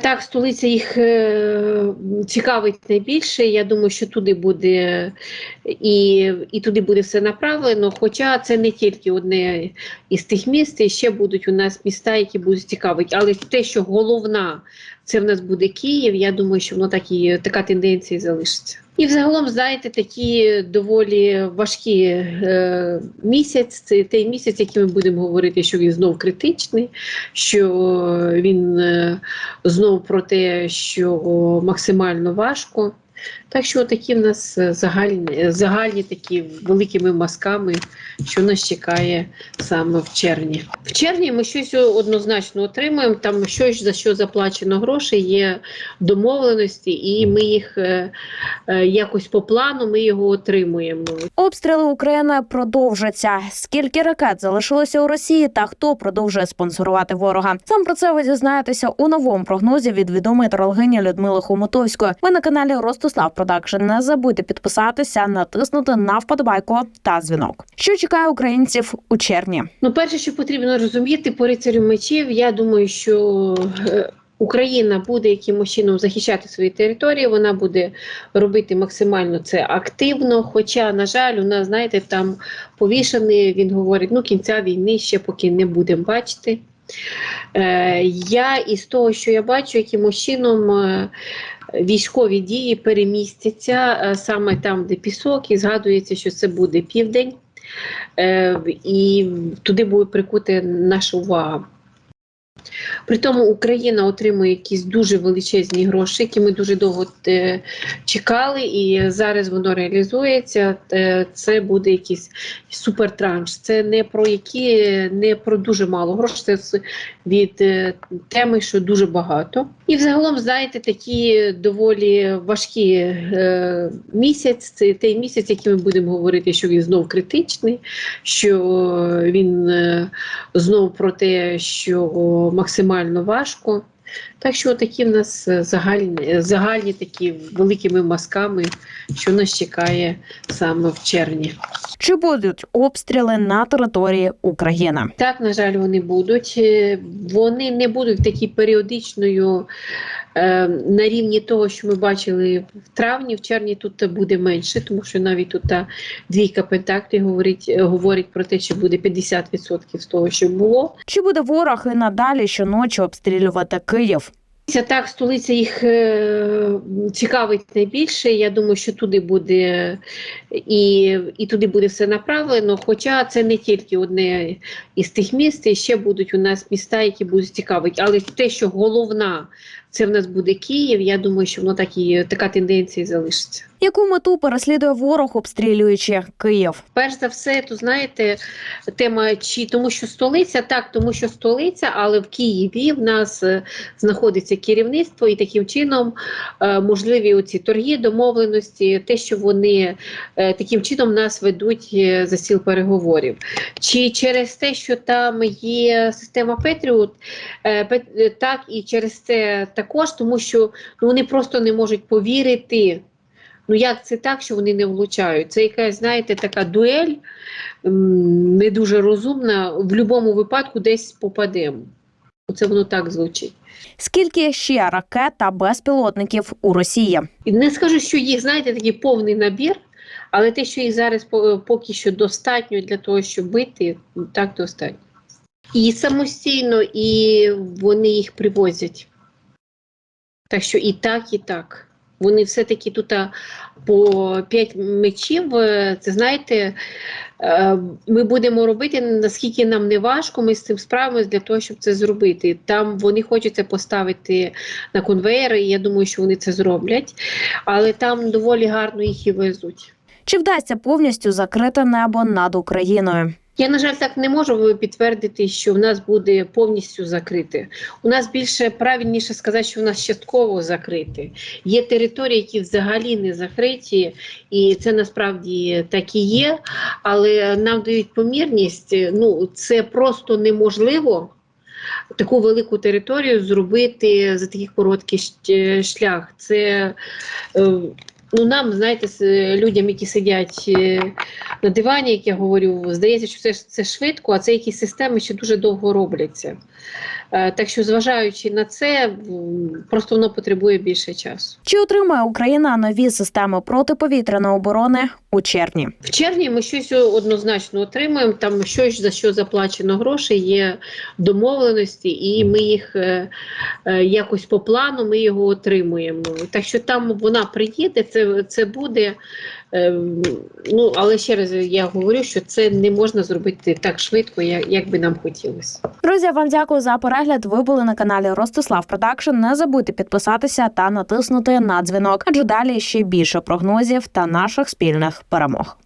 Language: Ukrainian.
Так, столиця їх е, цікавить найбільше. Я думаю, що туди буде і, і туди буде все направлено. Хоча це не тільки одне із тих міст, і ще будуть у нас міста, які будуть цікавити. Але те, що головна, це в нас буде Київ. Я думаю, що воно так і така тенденція залишиться. І взагалом, знаєте, такі доволі важкі е, місяць. Це той місяць, який ми будемо говорити, що він знов критичний, що він е, знов про те, що максимально важко. Так що такі в нас е, загальні, загальні такі великими мазками, що нас чекає саме в червні. В червні ми щось однозначно отримаємо. Там щось за що заплачено гроші, є домовленості, і ми їх е, е, якось по плану ми його отримуємо. Обстріли України продовжаться. Скільки ракет залишилося у Росії та хто продовжує спонсорувати ворога? Сам про це ви дізнаєтеся у новому прогнозі від відомої тарологині Людмили Хомутовської. Ви на каналі Ростислав Продакшн. Не забудьте підписатися, натиснути на вподобайку та дзвінок. Що чекає українців у червні? Ну, перше, що потрібно розуміти по рицарю мечів, я думаю, що е, Україна буде якимось чином захищати свої території, вона буде робити максимально це активно. Хоча, на жаль, у нас, знаєте, там повішений, він говорить, ну кінця війни ще поки не будемо бачити. Е, я із того, що я бачу, якимось чином е, військові дії перемістяться е, саме там, де пісок, і згадується, що це буде південь. Е, і туди буде прикута наша увага. При тому Україна отримує якісь дуже величезні гроші, які ми дуже довго е, чекали, і зараз воно реалізується. Е, це буде якийсь супертранш. Це не про які не про дуже мало грошей, це від е, теми, що дуже багато. І взагалом, знаєте, такі доволі важкі е, місяць. Це той місяць, який ми будемо говорити, що він знов критичний, що він е, знов про те, що максимально важко. Так що такі в нас е, загальні, загальні такі великими мазками, що нас чекає саме в червні. Чи будуть обстріли на території України? Так, на жаль, вони будуть. Е, Вони не будуть такі періодичною е, на рівні того, що ми бачили в травні. В червні тут буде менше, тому що навіть тут та двійка пентаклів говорить, е, говорить про те, що буде 50% з того, що було. Чи буде ворог і надалі щоночі обстрілювати Київ? Це так, столиця їх е, цікавить найбільше. Я думаю, що туди буде і, і туди буде все направлено. Хоча це не тільки одне із тих міст, і ще будуть у нас міста, які будуть цікавити. Але те, що головна, це в нас буде Київ. Я думаю, що воно так і така тенденція залишиться. Яку мету переслідує ворог, обстрілюючи Київ? Перш за все, то знаєте, тема чи тому, що столиця, так, тому що столиця, але в Києві в нас е, знаходиться керівництво, і таким чином е, можливі оці торги, домовленості, те, що вони е, таким чином нас ведуть за стіл переговорів. Чи через те, що там є система Петріот, Пет- так і через це також, тому що ну, вони просто не можуть повірити. Ну як це так, що вони не влучають? Це якась, знаєте, така дуель не дуже розумна. В будь-якому випадку десь попадемо. Оце воно так звучить. Скільки ще ракет та безпілотників у Росії? Не скажу, що їх, знаєте, такий повний набір, але те, що їх зараз поки що достатньо для того, щоб бити, так достатньо. І самостійно, і вони їх привозять. Так що і так, і так. Вони все-таки тут по п'ять мечів. е, Це знаєте, е, ми будемо робити наскільки нам не важко, ми з цим справимось для того, щоб це зробити. Там вони хочуть це поставити на конвейер, і я думаю, що вони це зроблять, але там доволі гарно їх і везуть. Чи вдасться повністю закрити небо над Україною? Я, на жаль, так не можу підтвердити, що в нас буде повністю закрите. У нас більше правильніше сказати, що в нас частково закрите. Є території, які взагалі не закриті, і це насправді так і є. Але нам дають помірність. Ну це просто неможливо. Таку велику територію зробити за такий короткий шлях. Це е, Ну, нам, знаєте, з- людям, які сидять е, на дивані, як я говорю, здається, що це, це швидко, а це якісь системи ще дуже довго робляться. Е, Так що, зважаючи на це, просто воно потребує більше часу. Чи отримає Україна нові системи протиповітряної оборони у червні? В червні ми щось однозначно отримаємо. Там щось за що заплачено гроші, є домовленості, і ми їх е, е, якось по плану ми його отримуємо. Так що там вона приїде, це, це буде. Е, ну але ще раз я говорю, що це не можна зробити так швидко, як, як би нам хотілося. Друзі, вам дякую за перегляд. Ви були на каналі Ростислав Продакшн. Не забудьте підписатися та натиснути на дзвінок, адже далі ще більше прогнозів та наших спільних перемог.